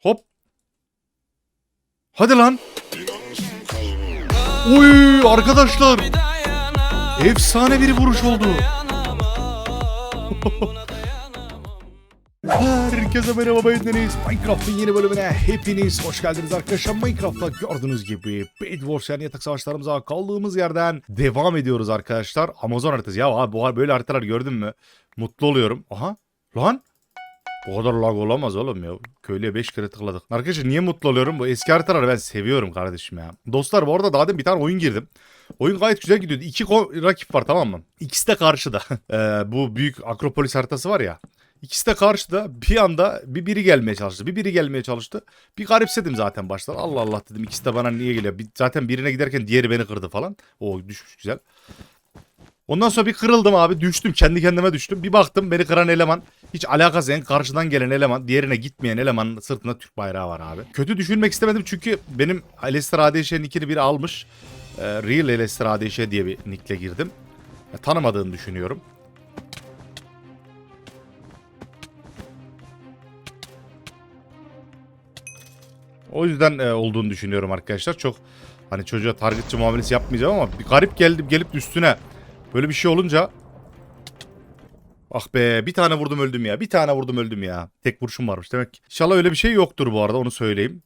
Hop. Hadi lan. Oy arkadaşlar. Efsane bir vuruş oldu. Herkese merhaba ben Deniz. Minecraft'ın yeni bölümüne hepiniz hoş geldiniz arkadaşlar. Minecraft'ta gördüğünüz gibi Bed Wars yani yatak savaşlarımıza kaldığımız yerden devam ediyoruz arkadaşlar. Amazon haritası. Ya abi bu böyle haritalar gördün mü? Mutlu oluyorum. Aha lan. Bu kadar lag olamaz oğlum ya. Köylüye 5 kere tıkladık. Arkadaşlar niye mutlu oluyorum? Bu eski haritaları ben seviyorum kardeşim ya. Dostlar bu arada daha demin bir tane oyun girdim. Oyun gayet güzel gidiyordu. İki rakip var tamam mı? İkisi de karşıda. Ee, bu büyük Akropolis haritası var ya. İkisi de karşıda bir anda bir biri gelmeye çalıştı. Bir biri gelmeye çalıştı. Bir garipsedim zaten başlar. Allah Allah dedim ikisi de bana niye geliyor? Zaten birine giderken diğeri beni kırdı falan. O düşmüş güzel. Ondan sonra bir kırıldım abi düştüm kendi kendime düştüm. Bir baktım beni kıran eleman hiç alakası en karşıdan gelen eleman diğerine gitmeyen elemanın sırtında Türk bayrağı var abi. Kötü düşünmek istemedim çünkü benim Alester ADŞ'nin nickini biri almış. Ee, Real Alester ADŞ diye bir nickle girdim. Tanımadığını düşünüyorum. O yüzden e, olduğunu düşünüyorum arkadaşlar. Çok hani çocuğa targetçı muamelesi yapmayacağım ama bir garip geldim gelip üstüne böyle bir şey olunca Ah be bir tane vurdum öldüm ya. Bir tane vurdum öldüm ya. Tek vuruşum varmış demek ki. İnşallah öyle bir şey yoktur bu arada onu söyleyeyim.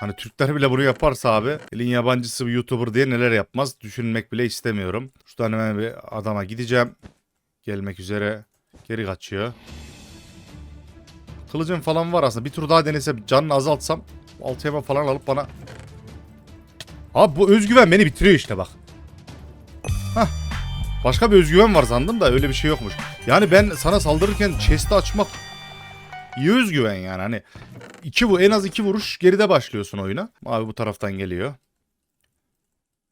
Hani Türkler bile bunu yaparsa abi elin yabancısı bir YouTuber diye neler yapmaz düşünmek bile istemiyorum. Şuradan hemen bir adama gideceğim. Gelmek üzere. Geri kaçıyor. Kılıcım falan var aslında. Bir tur daha denesem canını azaltsam altı hemen falan alıp bana Abi bu özgüven beni bitiriyor işte bak. Başka bir özgüven var sandım da öyle bir şey yokmuş. Yani ben sana saldırırken chest'i açmak iyi özgüven yani hani iki bu en az iki vuruş geride başlıyorsun oyuna. Abi bu taraftan geliyor.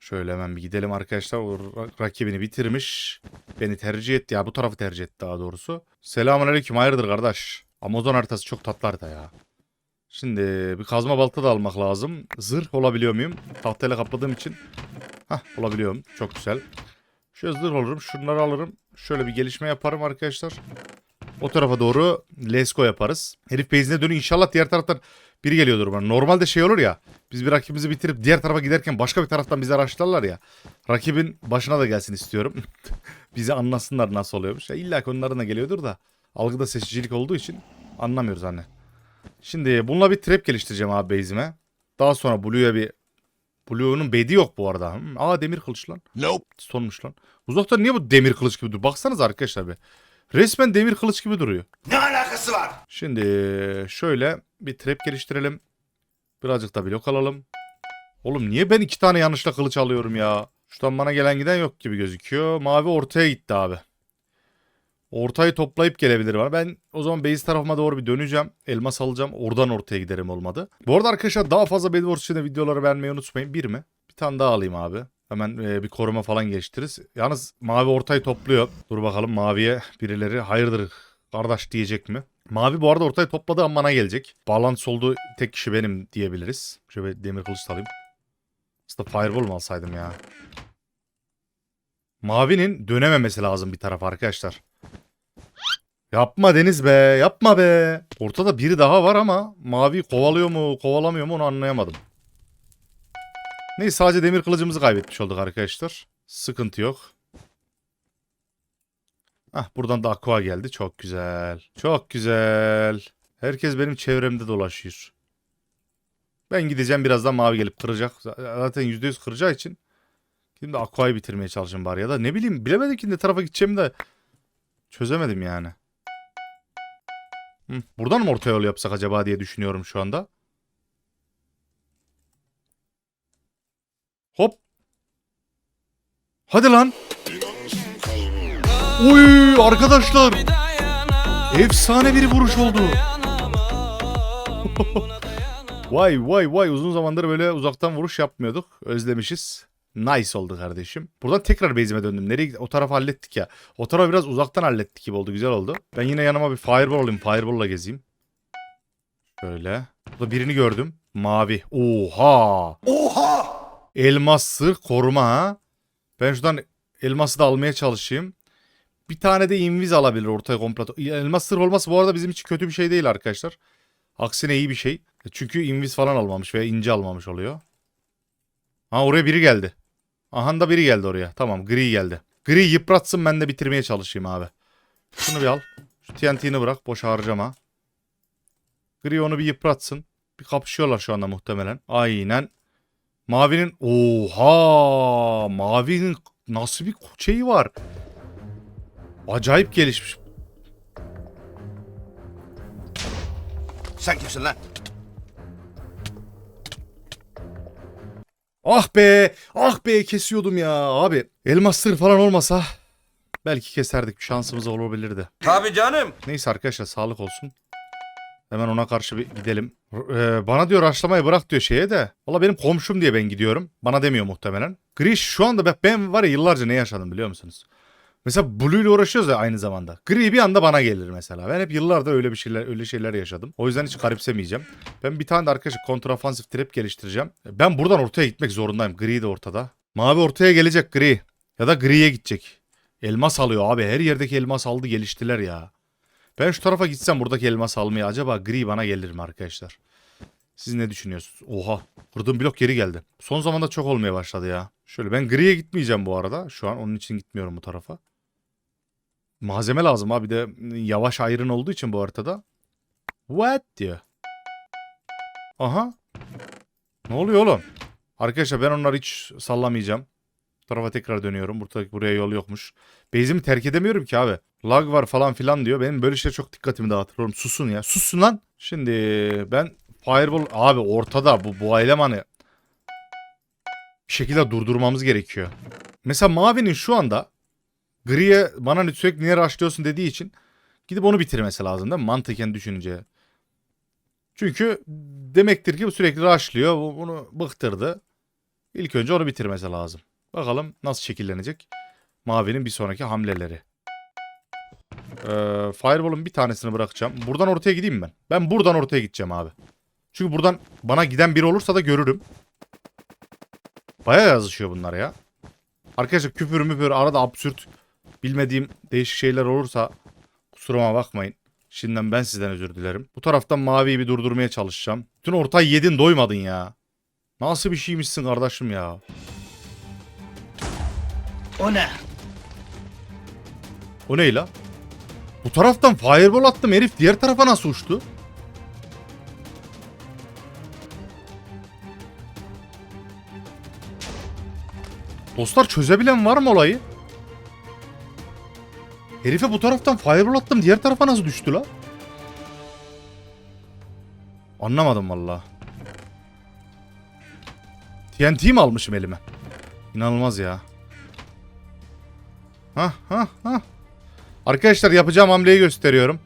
Şöyle hemen bir gidelim arkadaşlar. O ra- rakibini bitirmiş. Beni tercih etti ya. Bu tarafı tercih etti daha doğrusu. Selamun aleyküm. Hayırdır kardeş? Amazon haritası çok tatlı harita ya. Şimdi bir kazma balta da almak lazım. Zırh olabiliyor muyum? Tahtayla kapladığım için. Hah olabiliyorum. Çok güzel. Şöyle zırh olurum. Şunları alırım. Şöyle bir gelişme yaparım arkadaşlar. O tarafa doğru Lesko yaparız. Herif base'ine dönüyor. İnşallah diğer taraftan biri geliyordur bana. Normalde şey olur ya. Biz bir rakibimizi bitirip diğer tarafa giderken başka bir taraftan bizi araçlarlar ya. Rakibin başına da gelsin istiyorum. bizi anlasınlar nasıl oluyormuş. Ya illa ki onların da geliyordur da. Algıda seçicilik olduğu için anlamıyoruz hani. Şimdi bununla bir trap geliştireceğim abi base'ime. Daha sonra Blue'ya bir... Blue'nun bedi yok bu arada. Hmm, Aa demir kılıç lan. Nope. Sonmuş lan. Uzaktan niye bu demir kılıç gibi duruyor? Baksanız arkadaşlar bir. Resmen demir kılıç gibi duruyor. Ne alakası var? Şimdi şöyle bir trap geliştirelim. Birazcık da blok alalım. Oğlum niye ben iki tane yanlışla kılıç alıyorum ya? Şuradan bana gelen giden yok gibi gözüküyor. Mavi ortaya gitti abi. Ortayı toplayıp gelebilir bana. Ben o zaman base tarafıma doğru bir döneceğim. Elmas alacağım. Oradan ortaya giderim olmadı. Bu arada arkadaşlar daha fazla Bed Wars için de videoları beğenmeyi unutmayın. Bir mi? Bir tane daha alayım abi. Hemen e, bir koruma falan geliştiririz. Yalnız mavi ortayı topluyor. Dur bakalım maviye birileri hayırdır kardeş diyecek mi? Mavi bu arada ortayı topladığı an bana gelecek. Balans olduğu tek kişi benim diyebiliriz. Şöyle demir kılıç alayım. Aslında fireball mu alsaydım ya? Mavinin dönememesi lazım bir taraf arkadaşlar. Yapma Deniz be yapma be. Ortada biri daha var ama mavi kovalıyor mu kovalamıyor mu onu anlayamadım. Neyse sadece demir kılıcımızı kaybetmiş olduk arkadaşlar. Sıkıntı yok. Ah buradan da aqua geldi. Çok güzel. Çok güzel. Herkes benim çevremde dolaşıyor. Ben gideceğim birazdan mavi gelip kıracak. Zaten %100 kıracağı için. Şimdi aqua'yı bitirmeye çalışayım bari ya da ne bileyim bilemedim ki ne tarafa gideceğimi de çözemedim yani. Hı, buradan mı orta yol yapsak acaba diye düşünüyorum şu anda. Hop. Hadi lan. Oy arkadaşlar. Efsane bir vuruş oldu. vay vay vay uzun zamandır böyle uzaktan vuruş yapmıyorduk. Özlemişiz. Nice oldu kardeşim. Buradan tekrar base'ime döndüm. Nereye? O tarafı hallettik ya. O tarafı biraz uzaktan hallettik gibi oldu. Güzel oldu. Ben yine yanıma bir fireball alayım. Fireball'la gezeyim. Şöyle. Burada birini gördüm. Mavi. Oha. Oha! Elmas sır koruma ha. Ben şuradan elması da almaya çalışayım. Bir tane de inviz alabilir ortaya komple. Elmas sır olması bu arada bizim için kötü bir şey değil arkadaşlar. Aksine iyi bir şey. Çünkü invis falan almamış veya ince almamış oluyor. Ha oraya biri geldi. Aha da biri geldi oraya. Tamam gri geldi. Gri yıpratsın ben de bitirmeye çalışayım abi. Şunu bir al. Şu TNT'ni bırak. Boş harcama. Gri onu bir yıpratsın. Bir kapışıyorlar şu anda muhtemelen. Aynen. Mavinin oha mavinin nasıl bir şeyi var. Acayip gelişmiş. Sen kimsin lan? Ah be ah be kesiyordum ya abi. Elmas sır falan olmasa belki keserdik şansımız olabilirdi. Tabii canım. Neyse arkadaşlar sağlık olsun. Hemen ona karşı bir gidelim. R- e, bana diyor raşlamayı bırak diyor şeye de. Valla benim komşum diye ben gidiyorum. Bana demiyor muhtemelen. Grish şu anda bak ben var ya yıllarca ne yaşadım biliyor musunuz? Mesela Blue ile uğraşıyoruz ya aynı zamanda. Gri bir anda bana gelir mesela. Ben hep yıllardır öyle bir şeyler öyle şeyler yaşadım. O yüzden hiç garipsemeyeceğim. Ben bir tane de arkadaşlar kontrafansif trap geliştireceğim. Ben buradan ortaya gitmek zorundayım. Gri de ortada. Mavi ortaya gelecek gri. Ya da griye gidecek. Elmas alıyor abi. Her yerdeki elmas aldı geliştiler ya. Ben şu tarafa gitsem buradaki elmas almaya acaba gri bana gelir mi arkadaşlar? Siz ne düşünüyorsunuz? Oha. Kırdığım blok geri geldi. Son zamanda çok olmaya başladı ya. Şöyle ben griye gitmeyeceğim bu arada. Şu an onun için gitmiyorum bu tarafa. Malzeme lazım abi. De yavaş ayrın olduğu için bu haritada. What diyor. Aha. Ne oluyor oğlum? Arkadaşlar ben onları hiç sallamayacağım. Tarafa tekrar dönüyorum. Burada, buraya yol yokmuş. Base'imi terk edemiyorum ki abi. Lag var falan filan diyor. Benim böyle şeyler çok dikkatimi dağıtır. Oğlum susun ya. Susun lan. Şimdi ben Fireball abi ortada bu bu elemanı bir şekilde durdurmamız gerekiyor. Mesela Mavi'nin şu anda Gri'ye bana sürekli niye rushlıyorsun dediği için gidip onu bitirmesi lazım değil mi? Mantıken düşününce. Çünkü demektir ki bu sürekli rushlıyor. Bu bunu bıktırdı. İlk önce onu bitirmesi lazım. Bakalım nasıl şekillenecek Mavi'nin bir sonraki hamleleri. Ee, Fireball'un bir tanesini bırakacağım. Buradan ortaya gideyim ben. Ben buradan ortaya gideceğim abi. Çünkü buradan bana giden biri olursa da görürüm. Bayağı yazışıyor bunlar ya. Arkadaşlar küfür müfür arada absürt bilmediğim değişik şeyler olursa kusuruma bakmayın. Şimdiden ben sizden özür dilerim. Bu taraftan maviyi bir durdurmaya çalışacağım. Bütün ortayı yedin doymadın ya. Nasıl bir şeymişsin kardeşim ya. O ne? O ne la? Bu taraftan fireball attım herif diğer tarafa nasıl uçtu? Dostlar çözebilen var mı olayı? Herife bu taraftan fireball attım diğer tarafa nasıl düştü la? Anlamadım valla. TNT mi almışım elime? İnanılmaz ya. Hah hah hah. Arkadaşlar yapacağım hamleyi gösteriyorum.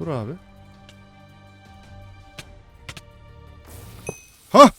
Dur abi. Ha!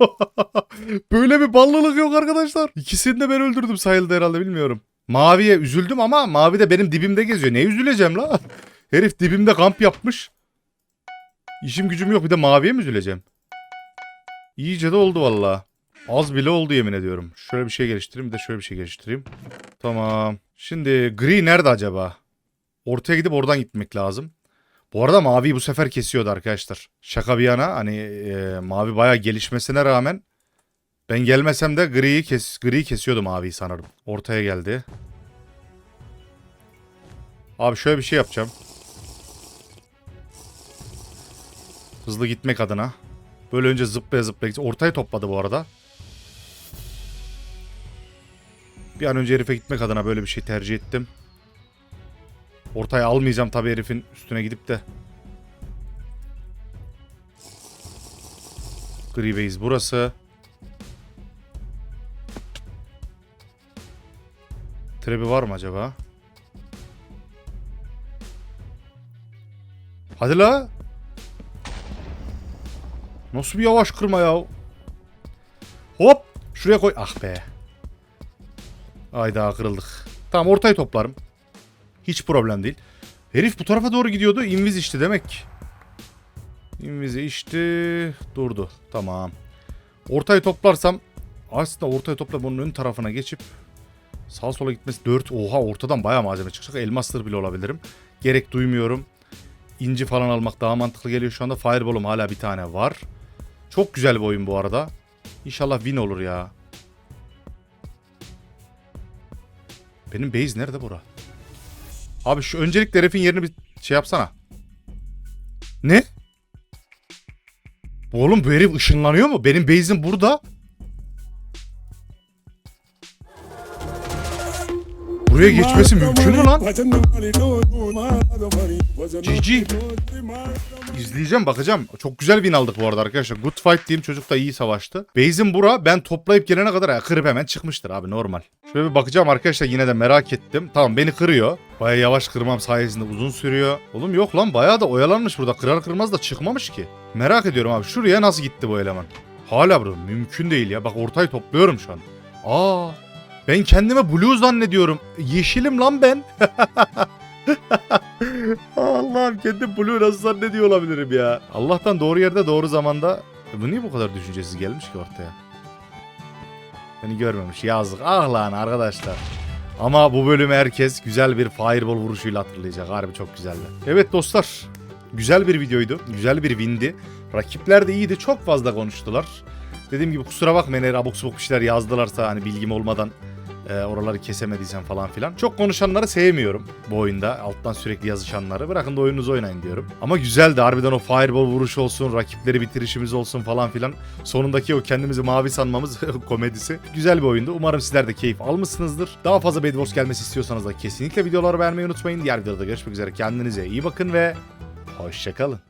Böyle bir ballılık yok arkadaşlar. İkisini de ben öldürdüm sayıldı herhalde bilmiyorum. Maviye üzüldüm ama mavi de benim dibimde geziyor. Ne üzüleceğim la? Herif dibimde kamp yapmış. İşim gücüm yok bir de maviye mi üzüleceğim? İyice de oldu valla. Az bile oldu yemin ediyorum. Şöyle bir şey geliştireyim bir de şöyle bir şey geliştireyim. Tamam. Şimdi gri nerede acaba? Ortaya gidip oradan gitmek lazım. Bu arada mavi bu sefer kesiyordu arkadaşlar. Şaka bir yana hani e, mavi bayağı gelişmesine rağmen ben gelmesem de griyi kes griyi kesiyordu maviyi sanırım. Ortaya geldi. Abi şöyle bir şey yapacağım. Hızlı gitmek adına. Böyle önce zıplaya zıplaya. Ortaya topladı bu arada. Bir an önce herife gitmek adına böyle bir şey tercih ettim. Ortaya almayacağım tabii herifin üstüne gidip de. Gri base burası. Trebi var mı acaba? Hadi la. Nasıl bir yavaş kırma ya? Hop. Şuraya koy. Ah be. Ayda kırıldık. Tamam ortayı toplarım. Hiç problem değil. Herif bu tarafa doğru gidiyordu. Invis içti demek. Inviz'i içti. Durdu. Tamam. Ortayı toplarsam aslında ortayı topla bunun ön tarafına geçip sağ sola gitmesi 4. Oha ortadan bayağı malzeme çıkacak. Elmasları bile olabilirim. Gerek duymuyorum. inci falan almak daha mantıklı geliyor şu anda. Fireball'um hala bir tane var. Çok güzel bir oyun bu arada. İnşallah win olur ya. Benim base nerede bura? Abi şu öncelikle herifin yerini bir şey yapsana. Ne? Oğlum bu herif ışınlanıyor mu? Benim base'im burada. Buraya geçmesi mümkün mü lan? GG. İzleyeceğim bakacağım. Çok güzel win aldık bu arada arkadaşlar. Good fight diyeyim çocuk da iyi savaştı. Base'im bura ben toplayıp gelene kadar ya, kırıp hemen çıkmıştır abi normal. Şöyle bir bakacağım arkadaşlar yine de merak ettim. Tamam beni kırıyor. Baya yavaş kırmam sayesinde uzun sürüyor. Oğlum yok lan bayağı da oyalanmış burada. Kırar kırmaz da çıkmamış ki. Merak ediyorum abi şuraya nasıl gitti bu eleman? Hala burada mümkün değil ya. Bak ortayı topluyorum şu an. Aa ben kendime blue zannediyorum. Yeşilim lan ben. Allah'ım kendi blue nasıl zannediyor olabilirim ya. Allah'tan doğru yerde doğru zamanda. E Bu niye bu kadar düşüncesiz gelmiş ki ortaya? Beni görmemiş yazık. Ah lan arkadaşlar. Ama bu bölümü herkes güzel bir fireball vuruşuyla hatırlayacak. Harbi çok güzeldi. Evet dostlar. Güzel bir videoydu. Güzel bir windi. Rakipler de iyiydi. Çok fazla konuştular. Dediğim gibi kusura bakmayın eğer abuk subuk bir şeyler yazdılarsa hani bilgim olmadan e, oraları kesemediysem falan filan. Çok konuşanları sevmiyorum bu oyunda. Alttan sürekli yazışanları. Bırakın da oyununuzu oynayın diyorum. Ama güzeldi. Harbiden o fireball vuruşu olsun, rakipleri bitirişimiz olsun falan filan. Sonundaki o kendimizi mavi sanmamız komedisi. Güzel bir oyundu. Umarım sizler de keyif almışsınızdır. Daha fazla Bed Wars gelmesi istiyorsanız da kesinlikle videoları beğenmeyi unutmayın. Diğer videoda görüşmek üzere. Kendinize iyi bakın ve hoşçakalın.